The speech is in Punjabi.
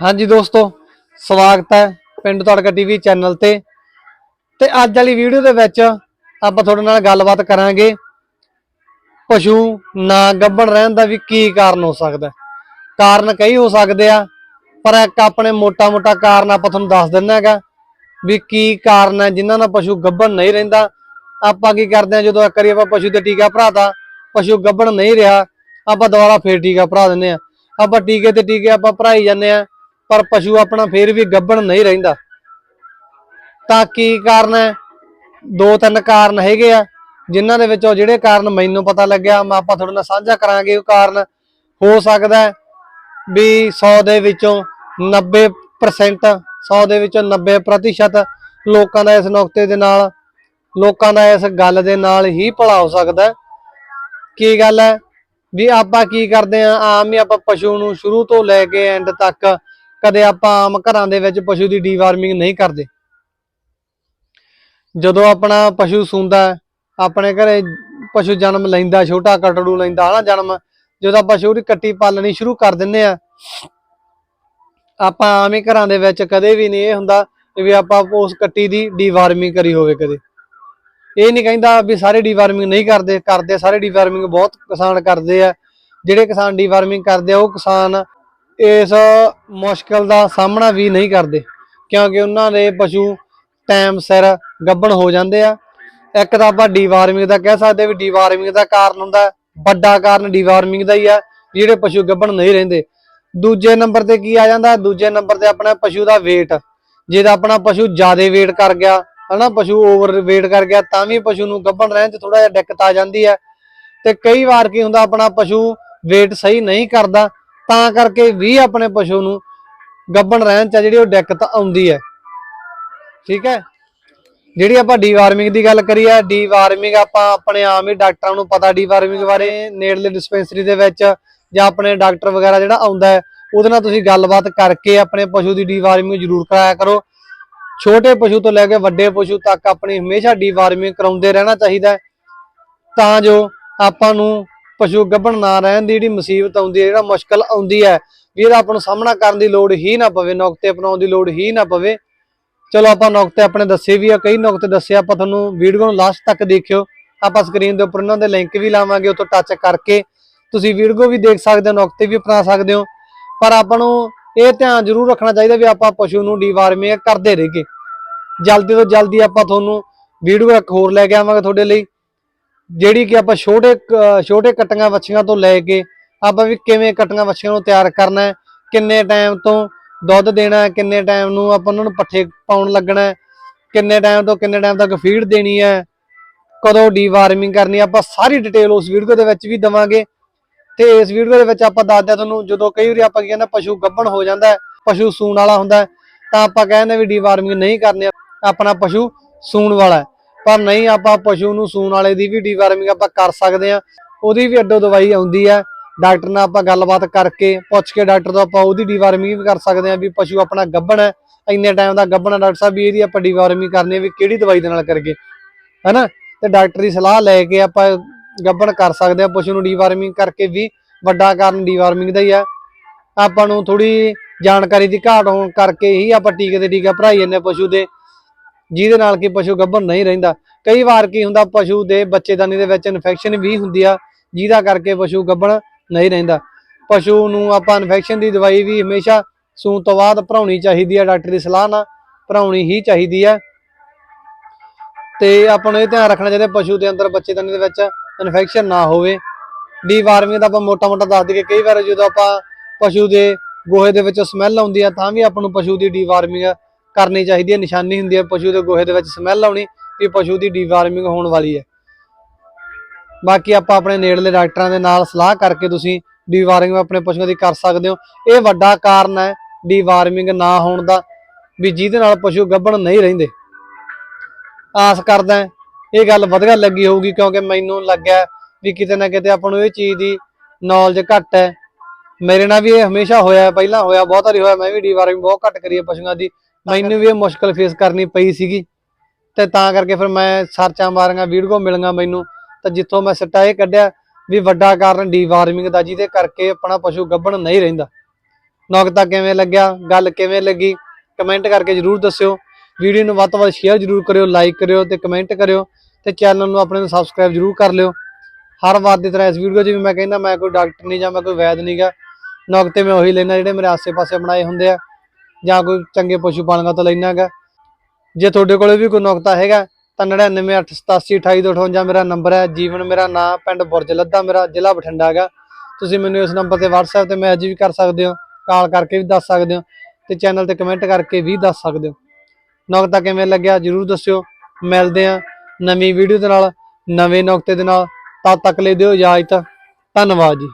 ਹਾਂਜੀ ਦੋਸਤੋ, ਸਵਾਗਤ ਹੈ ਪਿੰਡ ਤੜਕਾ ਟੀਵੀ ਚੈਨਲ ਤੇ। ਤੇ ਅੱਜ ਵਾਲੀ ਵੀਡੀਓ ਦੇ ਵਿੱਚ ਆਪਾਂ ਤੁਹਾਡੇ ਨਾਲ ਗੱਲਬਾਤ ਕਰਾਂਗੇ ਪਸ਼ੂ ਨਾ ਗੱਭਣ ਰਹਿਣ ਦਾ ਵੀ ਕੀ ਕਾਰਨ ਹੋ ਸਕਦਾ ਕਾਰਨ ਕਈ ਹੋ ਸਕਦੇ ਆ, ਪਰ ਇੱਕ ਆਪਣੇ ਮੋਟਾ-ਮੋਟਾ ਕਾਰਨ ਆਪਾਂ ਤੁਹਾਨੂੰ ਦੱਸ ਦਿੰਨਾ ਹੈਗਾ ਵੀ ਕੀ ਕਾਰਨ ਹੈ, ਜਿਨ੍ਹਾਂ ਨਾਲ ਪਸ਼ੂ ਗੱਭਣ ਨਹੀਂ ਰਹਿੰਦਾ। ਆਪਾਂ ਕੀ ਕਰਦੇ ਆ, ਜਦੋਂ ਇੱਕ ਵਾਰੀ ਆਪਾਂ ਪਸ਼ੂ ਤੇ ਟੀਕਾ ਭਰਾਤਾ, ਪਸ਼ੂ ਗੱਭਣ ਨਹੀਂ ਰਿਹਾ, ਆਪਾਂ ਦੁਬਾਰਾ ਫੇਰ ਟੀਕਾ ਭਰਾ ਦਿੰਨੇ ਆ। ਆਪਾਂ ਟੀਕੇ ਤੇ ਟੀਕੇ ਆਪਾਂ ਭਰਾਈ ਜਾਂਦੇ ਆ ਪਰ ਪਸ਼ੂ ਆਪਣਾ ਫੇਰ ਵੀ ਗੱਭਣ ਨਹੀਂ ਰਹਿੰਦਾ। ਤਾਂ ਕੀ ਕਾਰਨ ਹੈ? ਦੋ ਤਿੰਨ ਕਾਰਨ ਹੈਗੇ ਆ, ਜਿਨ੍ਹਾਂ ਦੇ ਵਿੱਚੋਂ ਜਿਹੜੇ ਕਾਰਨ ਮੈਨੂੰ ਪਤਾ ਲੱਗਿਆ, ਮੈਂ ਆਪਾਂ ਤੁਹਾਡੇ ਨਾਲ ਸਾਂਝਾ ਕਰਾਂਗੇ ਉਹ ਕਾਰਨ। ਹੋ ਸਕਦਾ ਵੀ 100 ਦੇ ਵਿੱਚੋਂ 90% 100 ਦੇ ਵਿੱਚੋਂ 90% ਲੋਕਾਂ ਦਾ ਇਸ ਨੁਕਤੇ ਦੇ ਨਾਲ, ਲੋਕਾਂ ਦਾ ਇਸ ਗੱਲ ਦੇ ਨਾਲ ਹੀ ਭਲਾ ਹੋ ਸਕਦਾ ਕੀ ਗੱਲ ਹੈ? ਵੀ ਆਪਾਂ ਕੀ ਕਰਦੇ ਆ ਆਮ ਹੀ ਆਪਾਂ ਪਸ਼ੂ ਨੂੰ ਸ਼ੁਰੂ ਤੋਂ ਲੈ ਕੇ ਐਂਡ ਤੱਕ ਕਦੇ ਆਪਾਂ ਆਮ ਘਰਾਂ ਦੇ ਵਿੱਚ ਪਸ਼ੂ ਦੀ ਡੀਵਾਰਮਿੰਗ ਨਹੀਂ ਕਰਦੇ। ਜਦੋਂ ਆਪਣਾ ਪਸ਼ੂ ਸੂੰਦਾ ਆਪਣੇ ਘਰੇ ਪਸ਼ੂ ਜਨਮ ਲੈਂਦਾ, ਛੋਟਾ ਕਟੜੂ ਲੈਂਦਾ ਹਨਾ ਜਨਮ, ਜਦੋਂ ਆਪਾਂ ਛੋਟੀ ਕੱਟੀ ਪਾਲਣੀ ਸ਼ੁਰੂ ਕਰ ਦਿੰਨੇ ਆ ਆਪਾਂ ਆਮ ਹੀ ਘਰਾਂ ਦੇ ਵਿੱਚ ਕਦੇ ਵੀ ਨਹੀਂ ਇਹ ਹੁੰਦਾ ਵੀ ਆਪਾਂ ਉਸ ਕੱਟੀ ਦੀ ਡੀਵਾਰਮਿੰਗ ਕਰੀ ਹੋਵੇ ਕਦੇ। ਇਹ ਨਹੀਂ ਕਹਿੰਦਾ ਵੀ ਸਾਰੇ ਡੀਵਾਰਮਿੰਗ ਨਹੀਂ ਕਰਦੇ ਕਰਦੇ ਸਾਰੇ ਡੀਵਾਰਮਿੰਗ ਬਹੁਤ ਕਿਸਾਨ ਕਰਦੇ ਆ। ਜਿਹੜੇ ਕਿਸਾਨ ਡੀਵਾਰਮਿੰਗ ਕਰਦੇ ਆ, ਉਹ ਕਿਸਾਨ ਇਸ ਮੁਸ਼ਕਲ ਦਾ ਸਾਹਮਣਾ ਵੀ ਨਹੀਂ ਕਰਦੇ, ਕਿਉਂਕਿ ਉਹਨਾਂ ਦੇ ਪਸ਼ੂ ਟਾਈਮ ਸਿਰ ਗੱਬਣ ਹੋ ਜਾਂਦੇ ਆ। ਇੱਕ ਤਾਂ ਆਪਾਂ ਡੀਵਾਰਮਿੰਗ ਦਾ ਕਹਿ ਸਕਦੇ ਵੀ ਡੀਵਾਰਮਿੰਗ ਦਾ ਕਾਰਨ ਹੁੰਦਾ ਵੱਡਾ ਕਾਰਨ ਡੀਵਾਰਮਿੰਗ ਦਾ ਹੀ ਆ ਜਿਹੜੇ ਪਸ਼ੂ ਗੱਭਣ ਨਹੀਂ ਰਹਿੰਦੇ। ਦੂਜੇ ਨੰਬਰ ਤੇ ਕੀ ਆ ਜਾਂਦਾ, ਦੂਜੇ ਨੰਬਰ ਤੇ ਆਪਣਾ ਪਸ਼ੂ ਦਾ weight ਜੇ ਤਾਂ ਆਪਣਾ ਪਸ਼ੂ ਜ਼ਿਆਦਾ weight ਕਰ ਗਿਆ, ਹਨਾ, ਪਸ਼ੂ ਓਵਰ weight ਕਰ ਗਿਆ, ਤਾਂ ਵੀ ਪਸ਼ੂ ਨੂੰ ਗੱਭਣ ਰਹਿਣ 'ਚ ਥੋੜਾ ਜਿਹਾ ਦਿੱਕਤ ਆ ਜਾਂਦੀ ਹੈ। ਤੇ ਕਈ ਵਾਰ ਕੀ ਹੁੰਦਾ, ਆਪਣਾ ਪਸ਼ੂ weight ਸਹੀ ਨਹੀਂ ਕਰਦਾ ਤਾਂ ਕਰਕੇ ਵੀ ਆਪਣੇ ਪਸ਼ੂ ਨੂੰ ਗੱਭਣ ਰਹਿਣ 'ਚ ਜਿਹੜੀ ਉਹ ਦਿੱਕਤ ਆਉਂਦੀ ਹੈ। ਠੀਕ ਹੈ? ਜਿਹੜੀ ਆਪਾਂ ਡੀਵਾਰਮਿੰਗ ਦੀ ਗੱਲ ਕਰੀਏ ਡੀਵਾਰਮਿੰਗ ਆਪਾਂ ਆਪਣੇ ਆਮ ਹੀ ਡਾਕਟਰਾਂ ਨੂੰ ਪਤਾ ਡੀਵਾਰਮਿੰਗ ਬਾਰੇ, ਨੇੜਲੇ ਡਿਸਪੈਂਸਰੀ ਦੇ ਵਿੱਚ ਜਾਂ ਆਪਣੇ ਡਾਕਟਰ ਵਗੈਰਾ ਜਿਹੜਾ ਆਉਂਦਾ ਹੈ, ਉਹਦੇ ਨਾਲ ਤੁਸੀਂ ਗੱਲਬਾਤ ਕਰਕੇ ਆਪਣੇ ਪਸ਼ੂ ਦੀ ਡੀਵਾਰਮਿੰਗ ਜ਼ਰੂਰ ਕਰਾਇਆ ਕਰੋ। ਛੋਟੇ ਪਸ਼ੂ ਤੋਂ ਲੈ ਕੇ ਵੱਡੇ ਪਸ਼ੂ ਤੱਕ ਆਪਣੀ ਹਮੇਸ਼ਾ ਡੀਵਾਰਮਿੰਗ ਕਰਾਉਂਦੇ ਰਹਿਣਾ ਚਾਹੀਦਾ ਹੈ। ਤਾਂ ਜੋ ਆਪਾਂ ਨੂੰ ਪਸ਼ੂ ਗੱਭਣ ਨਾ ਰਹਿਣ ਦੀ ਜਿਹੜੀ ਮੁਸੀਬਤ ਆਉਂਦੀ ਹੈ, ਜਿਹੜਾ ਮੁਸ਼ਕਲ ਆਉਂਦੀ ਹੈ, ਵੀ ਇਹਦਾ ਆਪਾਂ ਨੂੰ ਸਾਹਮਣਾ ਕਰਨ ਦੀ ਲੋੜ ਹੀ ਨਾ ਪਵੇ, ਨੁਕਤੇ ਅਪਣਾਉਣ ਦੀ ਲੋੜ ਹੀ ਨਾ ਪਵੇ। ਚਲੋ ਆਪਾਂ ਨੁਕਤੇ ਆਪਣੇ ਦੱਸੇ ਵੀ ਆ, ਕਈ ਨੁਕਤੇ ਦੱਸੇ ਆਪਾਂ ਤੁਹਾਨੂੰ ਵੀਡੀਓ ਨੂੰ ਲਾਸਟ ਤੱਕ ਦੇਖਿਓ। ਆਪਾਂ ਸਕਰੀਨ ਦੇ ਉੱਪਰ ਇਹਨਾਂ ਦੇ ਲਿੰਕ ਵੀ ਲਾਵਾਂਗੇ, ਉੱਥੋਂ ਟੱਚ ਕਰਕੇ। ਤੁਸੀਂ ਵੀਡੀਓ ਵੀ ਦੇਖ ਸਕਦੇ ਹੋ, ਨੁਕਤੇ ਵੀ ਅਪਣਾ ਸਕਦੇ ਹੋ। ਪਰ ਆਪਾਂ ਨੂੰ ਇਹ ਧਿਆਨ ਜ਼ਰੂਰ ਰੱਖਣਾ ਚਾਹੀਦਾ ਵੀ ਆਪਾਂ ਪਸ਼ੂ ਨੂੰ ਡੀਵਾਰਮਿੰਗ ਕਰਦੇ ਰਹੀਏ। ਜਲਦੀ ਤੋਂ ਜਲਦੀ ਆਪਾਂ ਤੁਹਾਨੂੰ ਵੀਡੀਓ ਇੱਕ ਹੋਰ ਲੈ ਕੇ ਆਵਾਂਗੇ ਤੁਹਾਡੇ ਲਈ। ਜਿਹੜੀ ਕਿ ਆਪਾਂ ਛੋਟੇ ਛੋਟੇ ਕਟੀਆਂ ਵੱਛੀਆਂ ਤੋਂ ਲੈ ਕੇ ਆਪਾਂ ਵੀ ਕਿਵੇਂ ਕਟੀਆਂ ਵੱਛੀਆਂ ਨੂੰ ਤਿਆਰ ਕਰਨਾ ਹੈ ਕਿੰਨੇ ਟਾਈਮ ਤੋਂ ਦੁੱਧ ਦੇਣਾ ਕਿੰਨੇ ਟਾਈਮ ਨੂੰ ਆਪਾਂ ਉਹਨਾਂ ਨੂੰ ਪੱਠੇ ਪਾਉਣ ਲੱਗਣਾ ਕਿੰਨੇ ਟਾਈਮ ਤੋਂ ਕਿੰਨੇ ਟਾਈਮ ਤੱਕ ਫੀਡ ਦੇਣੀ ਹੈ ਕਦੋਂ ਡੀਵਾਰਮਿੰਗ ਕਰਨੀ ਹੈ, ਆਪਾਂ ਸਾਰੀ ਡਿਟੇਲ ਉਸ ਵੀਡੀਓ ਦੇ ਵਿੱਚ ਵੀ ਦਵਾਂਗੇ। ਤੇ ਇਸ ਵੀਡੀਓ ਦੇ ਵਿੱਚ ਆਪਾਂ ਦੱਸਦੇ ਤੁਹਾਨੂੰ ਜਦੋਂ ਕਈ ਵਾਰੀ ਆਪਾਂ ਕੀ ਕਹਿੰਦੇ ਪਸ਼ੂ ਗੱਭਣ ਹੋ ਜਾਂਦਾ ਪਸ਼ੂ ਸੂਣ ਵਾਲਾ ਹੁੰਦਾ ਤਾਂ ਆਪਾਂ ਕਹਿੰਦੇ ਵੀ ਡੀਵਾਰਮਿੰਗ ਨਹੀਂ ਕਰਨੀ ਆਪਣਾ ਪਸ਼ੂ ਸੂਣ ਵਾਲਾ ਪਰ ਨਹੀਂ, ਆਪਾਂ ਪਸ਼ੂ ਨੂੰ ਸੂਣ ਵਾਲੇ ਦੀ ਵੀ ਡੀਵਾਰਮਿੰਗ ਆਪਾਂ ਕਰ ਸਕਦੇ ਹਾਂ। ਉਹਦੀ ਵੀ ਅੱਡੋ ਦਵਾਈ ਆਉਂਦੀ ਹੈ। ਡਾਕਟਰ ਨਾਲ ਆਪਾਂ ਗੱਲਬਾਤ ਕਰਕੇ ਪੁੱਛ ਕੇ ਡਾਕਟਰ ਤੋਂ ਆਪਾਂ ਉਹਦੀ ਡੀਵਾਰਮਿੰਗ ਵੀ ਕਰ ਸਕਦੇ ਹਾਂ ਵੀ ਪਸ਼ੂ ਆਪਣਾ ਗੱਭਣ ਹੈ। ਇੰਨੇ ਟਾਈਮ ਦਾ ਗੱਭਣ ਹੈ, ਡਾਕਟਰ ਸਾਹਿਬ, ਵੀ ਇਹਦੀ ਆਪਾਂ ਡੀਵਾਰਮਿੰਗ ਕਰਨੀ ਵੀ ਕਿਹੜੀ ਦਵਾਈ ਦੇ ਨਾਲ ਕਰਗੇ ਹੈਨਾ? ਤੇ ਡਾਕਟਰ ਦੀ ਸਲਾਹ ਲੈ ਕੇ ਆਪਾਂ ਗੱਭਣ ਕਰ ਸਕਦੇ ਹਾਂ, ਪਸ਼ੂ ਨੂੰ ਡੀਵਾਰਮਿੰਗ ਕਰਕੇ ਵੀ ਵੱਡਾ ਕਾਰਨ ਡੀਵਾਰਮਿੰਗ ਦਾ ਹੀ ਹੈ। ਆਪਾਂ ਨੂੰ ਥੋੜੀ ਜਾਣਕਾਰੀ ਦੀ ਘਾਟ ਹੋਣ ਕਰਕੇ ਹੀ ਆਪਾਂ ਟੀਕੇ ਤੇ ਟੀਕਾ ਭਰਾਈ ਜਾਂਦੇ ਹਾਂ ਪਸ਼ੂ ਦੇ। ਜਿਹਦੇ ਨਾਲ ਕਿ ਪਸ਼ੂ ਗੱਭਰ ਨਹੀਂ ਰਹਿੰਦਾ। ਕਈ ਵਾਰ ਕੀ ਹੁੰਦਾ, ਪਸ਼ੂ ਦੇ ਬੱਚੇਦਾਨੀ ਦੇ ਵਿੱਚ ਇਨਫੈਕਸ਼ਨ ਵੀ ਹੁੰਦੀ ਆ, ਜਿਹਦਾ ਕਰਕੇ ਪਸ਼ੂ ਗੱਭਣ ਨਹੀਂ ਰਹਿੰਦਾ। ਪਸ਼ੂ ਨੂੰ ਆਪਾਂ ਇਨਫੈਕਸ਼ਨ ਦੀ ਦਵਾਈ ਵੀ ਹਮੇਸ਼ਾ ਸੂਣ ਤੋਂ ਬਾਅਦ ਭਰਾਉਣੀ ਚਾਹੀਦੀ ਹੈ ਡਾਕਟਰ ਦੀ ਸਲਾਹ ਨਾਲ ਭਰਾਉਣੀ ਹੀ ਚਾਹੀਦੀ ਹੈ ਤੇ ਆਪਾਂ ਨੂੰ ਇਹ ਧਿਆਨ ਰੱਖਣਾ ਚਾਹੀਦਾ ਪਸ਼ੂ ਦੇ ਅੰਦਰ ਬੱਚੇਦਾਨੀ ਦੇ ਵਿੱਚ ਇਨਫੈਕਸ਼ਨ ਨਾ ਹੋਵੇ। ਡੀ ਵਾਰਮਿੰਗ ਦਾ ਆਪਾਂ ਮੋਟਾ-ਮੋਟਾ ਦੱਸ ਦਈਏ, ਕਈ ਵਾਰ ਜਦੋਂ ਆਪਾਂ ਪਸ਼ੂ ਦੇ ਗੋਹੇ ਦੇ ਵਿੱਚ ਸਮੈਲ ਆਉਂਦੀ ਆ, ਤਾਂ ਵੀ ਆਪਾਂ ਨੂੰ ਪਸ਼ੂ ਦੀ ਡੀ ਵਾਰਮਿੰਗ ਕਰਨੀ ਚਾਹੀਦੀ ਹੈ, ਨਿਸ਼ਾਨੀ ਹੁੰਦੀ ਹੈ ਪਸ਼ੂ ਦੇ ਗੋਹੇ ਦੇ ਵਿੱਚ ਸਮੈਲ ਆਉਣੀ, ਵੀ ਪਸ਼ੂ ਦੀ ਡੀਵਾਰਮਿੰਗ ਹੋਣ ਵਾਲੀ ਹੈ। ਬਾਕੀ ਆਪਾਂ ਆਪਣੇ ਨੇੜਲੇ ਡਾਕਟਰਾਂ ਦੇ ਨਾਲ ਸਲਾਹ ਕਰਕੇ ਤੁਸੀਂ ਡੀਵਾਰਮਿੰਗ ਆਪਣੇ ਪਸ਼ੂਆਂ ਦੀ ਕਰ ਸਕਦੇ ਹੋ। ਇਹ ਵੱਡਾ ਕਾਰਨ ਹੈ ਡੀਵਾਰਮਿੰਗ ਨਾ ਹੋਣ ਦਾ, ਵੀ ਜਿਹਦੇ ਨਾਲ ਪਸ਼ੂ ਗੱਭਣ ਨਹੀਂ ਰਹਿੰਦੇ। ਆਸ ਕਰਦਾ ਇਹ ਗੱਲ ਵਧੀਆ ਲੱਗੀ ਹੋਊਗੀ, ਕਿਉਂਕਿ ਮੈਨੂੰ ਲੱਗਿਆ ਵੀ ਕਿਤੇ ਨਾ ਕਿਤੇ ਆਪਾਂ ਨੂੰ ਇਹ ਚੀਜ਼ ਦੀ ਨੌਲੇਜ ਘੱਟ ਹੈ। ਮੇਰੇ ਨਾਲ ਵੀ ਇਹ ਹਮੇਸ਼ਾ ਹੋਇਆ, ਪਹਿਲਾਂ ਹੋਇਆ, ਬਹੁਤ ਵਾਰੀ ਹੋਇਆ, ਮੈਂ ਵੀ ਡੀਵਾਰਮਿੰਗ ਬਹੁਤ ਘੱਟ ਕਰੀ ਹੈ ਪਸ਼ੂਆਂ ਦੀ। ਮੈਨੂੰ ਵੀ ਇਹ ਮੁਸ਼ਕਲ ਫੇਸ ਕਰਨੀ ਪਈ ਸੀਗੀ। ਤੇ ਤਾਂ ਕਰਕੇ ਫਿਰ ਮੈਂ ਸਰਚਾਂ ਮਾਰੀਆਂ, ਵੀਡੀਓ ਮਿਲੀਆਂ ਮੈਨੂੰ। ਤਾਂ ਜਿੱਥੋਂ ਮੈਂ ਸਿੱਟਾ ਇਹ ਕੱਢਿਆ ਵੀ ਵੱਡਾ ਕਾਰਨ ਡੀਵਾਰਮਿੰਗ ਦਾ, ਜਿਹਦੇ ਕਰਕੇ ਆਪਣਾ ਪਸ਼ੂ ਗੱਭਣ ਨਹੀਂ ਰਹਿੰਦਾ। ਨੁਕਤਾ ਕਿਵੇਂ ਲੱਗਿਆ? ਗੱਲ ਕਿਵੇਂ ਲੱਗੀ? ਕਮੈਂਟ ਕਰਕੇ ਜਰੂਰ ਦੱਸਿਓ। ਵੀਡੀਓ ਨੂੰ ਵੱਧ ਤੋਂ ਵੱਧ ਸ਼ੇਅਰ ਜਰੂਰ ਕਰਿਓ ਲਾਈਕ ਕਰਿਓ ਤੇ ਕਮੈਂਟ ਕਰਿਓ ਤੇ ਚੈਨਲ ਨੂੰ ਆਪਣੇ ਨੂੰ ਸਬਸਕ੍ਰਾਈਬ ਜਰੂਰ ਕਰ ਲਿਓ। ਹਰ ਵਾਰ ਦੀ ਤਰ੍ਹਾਂ ਇਸ ਵੀਡੀਓ 'ਚ ਵੀ ਮੈਂ ਕਹਿੰਦਾ, ਮੈਂ ਕੋਈ ਡਾਕਟਰ ਨਹੀਂ ਜਾਂ ਮੈਂ ਕੋਈ ਵੈਦ ਨਹੀਂਗਾ ਨੁਕਤੇ ਮੈਂ ਉਹੀ ਲੈਣਾ ਜਿਹੜੇ ਮੇਰੇ ਆਸੇ-ਪਾਸੇ ਬਣਾਏ ਹੁੰਦੇ ਆ। ਜਾਂ ਕੋਈ ਚੰਗੇ ਪਸ਼ੂ ਪਾਲਕਾਂ ਤੋਂ ਲੈਣਾ ਹੈਗਾ। ਜੇ ਤੁਹਾਡੇ ਕੋਲੇ ਵੀ ਕੋਈ ਨੁਕਤਾ ਹੈਗਾ, ਤਾਂ 9988782258 ਮੇਰਾ ਨੰਬਰ ਹੈ। ਜੀਵਨ ਮੇਰਾ ਨਾਂ, ਪਿੰਡ ਬੁਰਜ ਲੱਦਾ ਮੇਰਾ ਜ਼ਿਲ੍ਹਾ ਬਠਿੰਡਾ ਹੈਗਾ। ਤੁਸੀਂ ਮੈਨੂੰ ਇਸ ਨੰਬਰ ਤੇ WhatsApp ਤੇ ਮੈਸੇਜ ਵੀ ਕਰ ਸਕਦੇ ਹੋ ਕਾਲ ਕਰਕੇ ਵੀ ਦੱਸ ਸਕਦੇ ਹੋ, ਤੇ ਚੈਨਲ ਤੇ ਕਮੈਂਟ ਕਰਕੇ ਵੀ ਦੱਸ ਸਕਦੇ ਹੋ। ਨੁਕਤਾ ਕਿਵੇਂ ਲੱਗਿਆ ਜਰੂਰ ਦੱਸਿਓ। ਮਿਲਦੇ ਆ ਨਵੀਂ ਵੀਡੀਓ ਦੇ ਨਾਲ, ਨਵੇਂ ਨੁਕਤੇ ਦੇ ਨਾਲ। ਤਦ ਤੱਕ ਲਈ ਦਿਓ ਇਜਾਜ਼ਤ। ਧੰਨਵਾਦ ਜੀ।